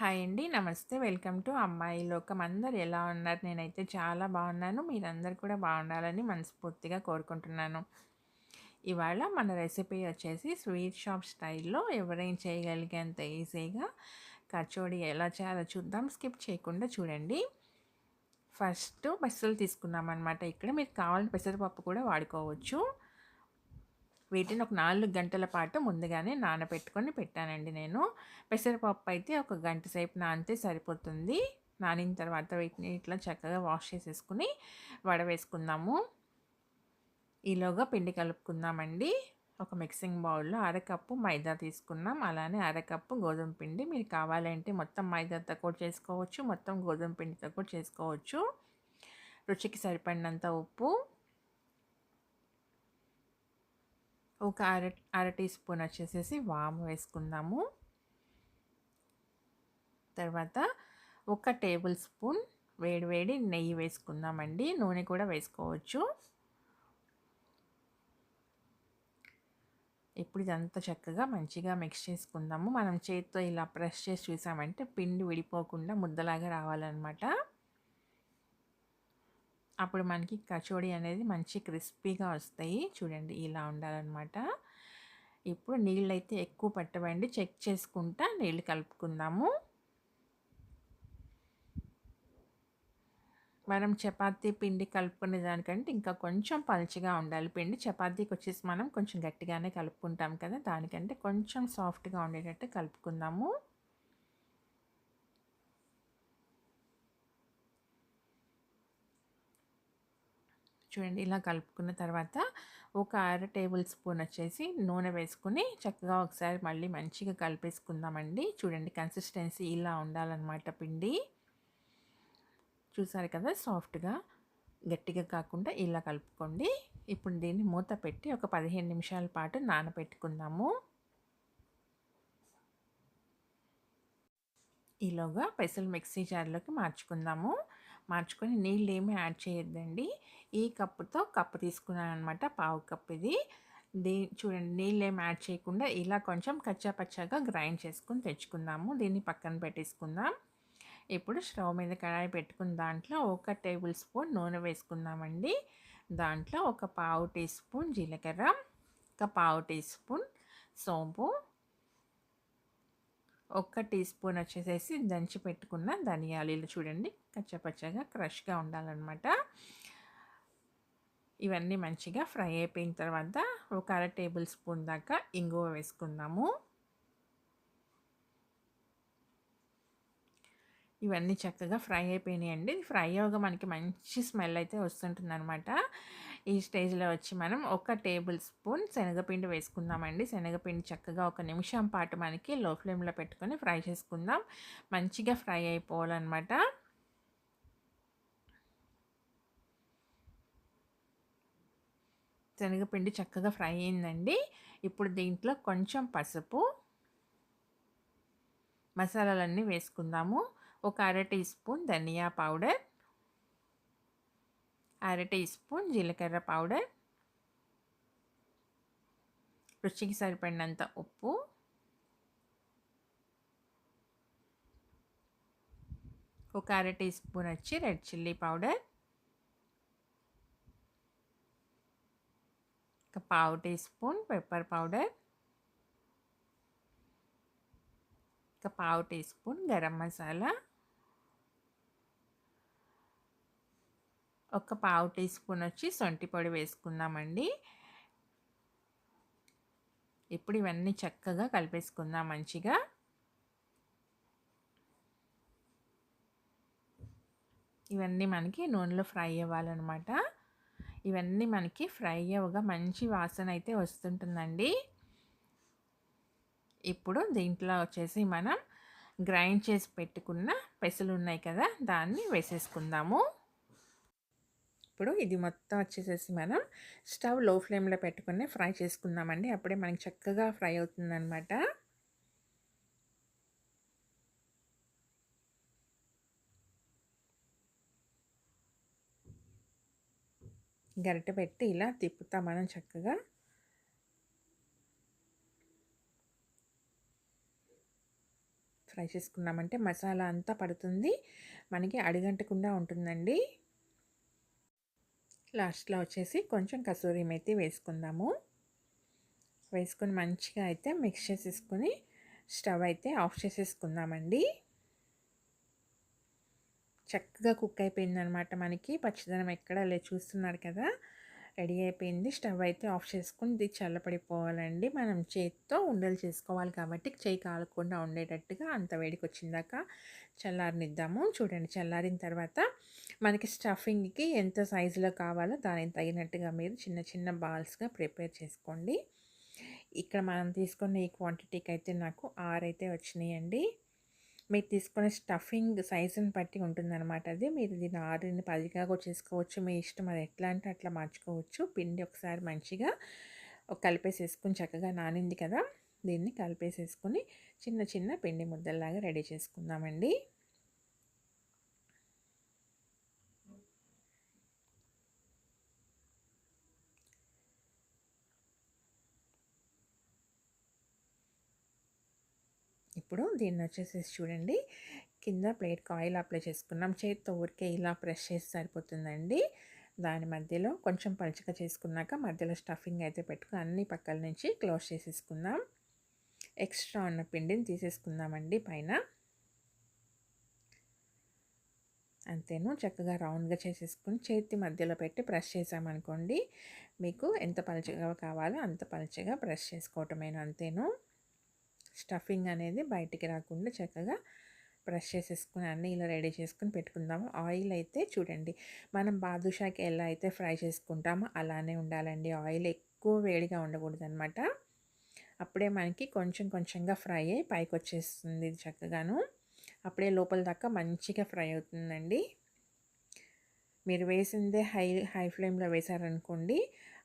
Hi అండి. నమస్తే. Welcome to అమ్మాయి లోకం. అందరు ఎలా ఉన్నారు? నేనైతే చాలా బాగున్నాను. మీరందరు కూడా బాగుండాలని మనస్ఫూర్తిగా కోరుకుంటున్నాను. ఇవాళ మన రెసిపీ వచ్చేసి స్వీట్ షాప్ స్టైల్లో ఎవరైనా చేయగలిగేంత ఈజీగా కచోడి ఎలా చేయాలో చూద్దాం. స్కిప్ చేయకుండా చూడండి. ఫస్ట్ బస్సులు తీసుకున్నాం అనమాట ఇక్కడ మీరు కావాలని పెసరపప్పు కూడా వాడుకోవచ్చు. వీటిని ఒక నాలుగు గంటల పాటు ముందుగానే నానబెట్టుకొని పెట్టానండి నేను. పెసరపప్పు అయితే ఒక గంట సేపు నానితే సరిపోతుంది. నానిన తర్వాత వీటిని ఇట్లా చక్కగా వాష్ చేసేసుకుని వడవేసుకుందాము. ఈలోగా పిండి కలుపుకుందామండి. ఒక మిక్సింగ్ బౌల్లో అరకప్పు మైదా తీసుకున్నాం. అలానే అరకప్పు గోధుమ పిండి. మీరు కావాలంటే మొత్తం మైదాతో కూడా చేసుకోవచ్చు మొత్తం గోధుమ పిండితో కూడా చేసుకోవచ్చు. రుచికి సరిపడినంత ఉప్పు. ఒక అర అర టీ స్పూన్ వచ్చేసేసి వాము వేసుకుందాము. తర్వాత ఒక టేబుల్ స్పూన్ వేడి వేడి నెయ్యి వేసుకుందామండి. నూనె కూడా వేసుకోవచ్చు. ఇప్పుడు ఇదంతా చక్కగా మంచిగా మిక్స్ చేసుకుందాము. మనం చేతితో ఇలా ప్రెస్ చేసి చూసామంటే పిండి విడిపోకుండా ముద్దలాగా రావాలన్నమాట. అప్పుడు మనకి కచోడి అనేది మంచి క్రిస్పీగా వస్తాయి. చూడండి ఇలా ఉండాలన్నమాట. ఇప్పుడు నీళ్ళు అయితే ఎక్కువ పట్టవండి. చెక్ చేసుకుంటా నీళ్ళు కలుపుకుందాము. మనం చపాతీ పిండి కలుపుకునే దానికంటే ఇంకా కొంచెం పలుచగా ఉండాలి. పిండి చపాతీకి వచ్చేసి మనం కొంచెం గట్టిగానే కలుపుకుంటాం కదా దానికంటే కొంచెం సాఫ్ట్గా ఉండేటట్టు కలుపుకుందాము. చూడండి ఇలా కలుపుకున్న తర్వాత ఒక అర టేబుల్ స్పూన్ వచ్చేసి నూనె వేసుకుని చక్కగా ఒకసారి మళ్ళీ మంచిగా కలిపేసుకుందామండి. చూడండి కన్సిస్టెన్సీ ఇలా ఉండాలన్నమాట పిండి. చూసారు కదా సాఫ్ట్గా గట్టిగా కాకుండా ఇలా కలుపుకోండి. ఇప్పుడు దీన్ని మూత పెట్టి ఒక పదిహేను నిమిషాల పాటు నానబెట్టుకుందాము. ఈలోగా పెసలు మిక్సీ జార్లోకి మార్చుకుందాము. మార్చుకొని నీళ్ళు ఏమీ యాడ్ చేయొద్దండి. ఈ కప్పుతో కప్పు తీసుకున్నాను అనమాట పావు కప్పు ఇది. దీ చూడండి నీళ్ళు ఏమి యాడ్ చేయకుండా ఇలా కొంచెం కచ్చా పచ్చాగా గ్రైండ్ చేసుకుని తెచ్చుకుందాము. దీన్ని పక్కన పెట్టేసుకుందాం. ఇప్పుడు స్టవ్ మీద కడాయి పెట్టుకున్న దాంట్లో ఒక టేబుల్ స్పూన్ నూనె వేసుకుందామండి. దాంట్లో ఒక పావు టీ స్పూన్ జీలకర్ర ఒక పావు టీ స్పూన్ సోంపు ఒక్క టీ స్పూన్ వచ్చేసేసి దంచి పెట్టుకున్న ధనియాలు ఇలా చూడండి కచ్చపచ్చగా క్రష్గా ఉండాలన్నమాట. ఇవన్నీ మంచిగా ఫ్రై అయిపోయిన తర్వాత ఒక అర టేబుల్ స్పూన్ దాకా ఇంగువ వేసుకుందాము. ఇవన్నీ చక్కగా ఫ్రై అయిపోయినాయండి. ఫ్రై అవగా మనకి మంచి స్మెల్ అయితే వస్తుంటుంది అనమాట ఈ స్టేజ్లో వచ్చి మనం ఒక టేబుల్ స్పూన్ శనగపిండి వేసుకుందామండి. శనగపిండి చక్కగా ఒక నిమిషం పాటు మనకి లో ఫ్లేమ్లో పెట్టుకొని ఫ్రై చేసుకుందాం. మంచిగా ఫ్రై అయిపోవాలన్నమాట. శనగపిండి చక్కగా ఫ్రై అయిందండి. ఇప్పుడు దీంట్లో కొంచెం పసుపు మసాలాలన్నీ వేసుకుందాము. ఒక అర టీ స్పూన్ ధనియా పౌడర్ అర టీ స్పూన్ జీలకర్ర పౌడర్. రుచికి సరిపడినంత ఉప్పు. ఒక అర టీ స్పూన్ వచ్చి రెడ్ చిల్లీ పౌడర్. ఒక పావు టీ స్పూన్ పెప్పర్ పౌడర్. ఒక పావు టీ స్పూన్ గరం మసాలా. ఒక పావు టీ స్పూన్ వచ్చి సొంటి పొడి వేసుకుందామండి. ఇప్పుడు ఇవన్నీ చక్కగా కలిపేసుకుందాం మంచిగా. ఇవన్నీ మనకి నూనెలో ఫ్రై అవ్వాలన్నమాట. ఇవన్నీ మనకి ఫ్రై అవ్వగా మంచి వాసన అయితే వస్తుంటుందండి. ఇప్పుడు దీంట్లో వచ్చేసి మనం గ్రైండ్ చేసి పెట్టుకున్న పెసలు ఉన్నాయి కదా దాన్ని వేసేసుకుందాము. ఇప్పుడు ఇది మొత్తం వచ్చేసేసి మనం స్టవ్లో ఫ్లేమ్లో పెట్టుకుని ఫ్రై చేసుకుందామండి. అప్పుడే మనకి చక్కగా ఫ్రై అవుతుందన్నమాట. గరిటె పెట్టి ఇలా తిప్పుతాం మనం చక్కగా. ఫ్రై చేసుకున్నామంటే మసాలా అంతా పడుతుంది. మనకి అడిగంటకుండా ఉంటుందండి. లాస్ట్లో వచ్చేసి కొంచెం కసూరి మెత్తి వేసుకుందాము. వేసుకొని మంచిగా అయితే మిక్స్ చేసేసుకుని స్టవ్ అయితే ఆఫ్ చేసేసుకుందామండి. చక్కగా కుక్ అయిపోయిందనమాట మనకి. పచ్చిదనం ఎక్కడ లే చూస్తున్నారు కదా. రెడీ అయిపోయింది. స్టవ్ అయితే ఆఫ్ చేసుకుని ఇది చల్లపడిపోవాలండి. మనం చేతితో ఉండలు చేసుకోవాలి కాబట్టి చేయి కాలకుండా ఉండేటట్టుగా అంత వేడికి వచ్చిందాక చల్లారనిద్దాము. చూడండి చల్లారిన తర్వాత మనకి స్టఫింగ్కి ఎంత సైజులో కావాలో దానికి తగినట్టుగా మీరు చిన్న చిన్న బాల్స్గా ప్రిపేర్ చేసుకోండి. ఇక్కడ మనం తీసుకున్న ఈ క్వాంటిటీకి అయితే నాకు ఆరు అయితే వచ్చినాయండి. మీరు తీసుకునే స్టఫింగ్ సైజుని బట్టి ఉంటుందన్నమాట అది. మీరు దీన్ని ఆరుని పదిగా కూడా చేసుకోవచ్చు. మీ ఇష్టం అది ఎట్లా అంటే అట్లా మార్చుకోవచ్చు. పిండి ఒకసారి మంచిగా కలిపేసేసుకుని చక్కగా నానింది కదా దీన్ని కలిపేసేసుకొని చిన్న చిన్న పిండి ముద్దల్లాగా రెడీ చేసుకుందామండి. ఇప్పుడు దీన్ని వచ్చేసేసి చూడండి. కింద ప్లేట్కి ఆయిల్ అప్లై చేసుకున్నాం. చేతితో ఊరికే ఇలా ప్రెష్ చేసి సరిపోతుందండి. దాని మధ్యలో కొంచెం పలుచగా చేసుకున్నాక మధ్యలో స్టఫింగ్ అయితే పెట్టుకుని అన్ని పక్కల నుంచి క్లోజ్ చేసేసుకుందాం. ఎక్స్ట్రా ఉన్న పిండిని తీసేసుకుందామండి పైన. అంతేను చక్కగా రౌండ్గా చేసేసుకుని చేతి మధ్యలో పెట్టి ప్రెస్ చేసామనుకోండి మీకు ఎంత పలుచగా కావాలో అంత పలుచగా ప్రెస్ చేసుకోవటమేను అంతేను. స్టఫింగ్ అనేది బయటికి రాకుండా చక్కగా బ్రష్ చేసేసుకుని అన్నీ ఇలా రెడీ చేసుకుని పెట్టుకుందాము. ఆయిల్ అయితే చూడండి మనం బాదుషాకి ఎలా అయితే ఫ్రై చేసుకుంటామో అలానే ఉండాలండి. ఆయిల్ ఎక్కువ వేడిగా ఉండకూడదు అనమాట అప్పుడే మనకి కొంచెం కొంచెంగా ఫ్రై అయ్యి పైకి వచ్చేస్తుంది చక్కగాను. అప్పుడే లోపల దాకా మంచిగా ఫ్రై అవుతుందండి. మీరు వేసిందే హై హై ఫ్లేమ్లో వేసారనుకోండి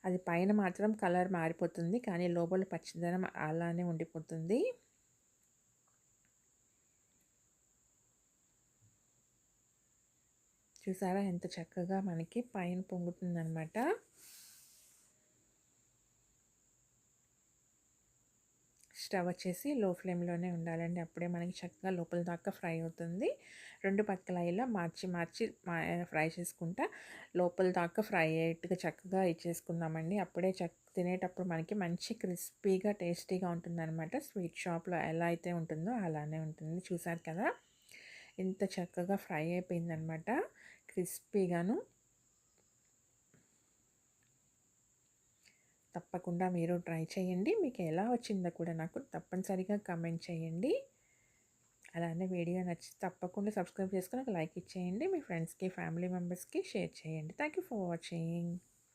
అది పైన మాత్రం కలర్ మారిపోతుంది కానీ లోపల పచ్చిదనం అలానే ఉండిపోతుంది. చూసారా? ఎంత చక్కగా మనకి పైన పొంగుతుందనమాట స్టవ్ వచ్చేసి లో ఫ్లేమ్లోనే ఉండాలండి. అప్పుడే మనకి చక్కగా లోపల దాకా ఫ్రై అవుతుంది. రెండు పక్కల ఇలా మార్చి మార్చి ఫ్రై చేసుకుంటా లోపల దాకా ఫ్రై అయ్యేట్టుగా చక్కగా ఇచ్చేసుకుందామండి. అప్పుడే చక్క తినేటప్పుడు మనకి మంచి క్రిస్పీగా టేస్టీగా ఉంటుందన్నమాట. స్వీట్ షాప్లో ఎలా అయితే ఉంటుందో అలానే ఉంటుంది. చూసారు కదా? ఎంత చక్కగా ఫ్రై అయిపోయిందనమాట క్రిస్పీగాను తప్పకుండా మీరు ట్రై చేయండి. మీకు ఎలా వచ్చిందో కూడా నాకు తప్పనిసరిగా కమెంట్ చేయండి. అలానే వీడియో నచ్చి తప్పకుండా సబ్స్క్రైబ్ చేసుకుని ఒక లైక్ ఇచ్చేయండి. మీ ఫ్రెండ్స్కి ఫ్యామిలీ మెంబర్స్కి షేర్ చేయండి. Thank you for watching.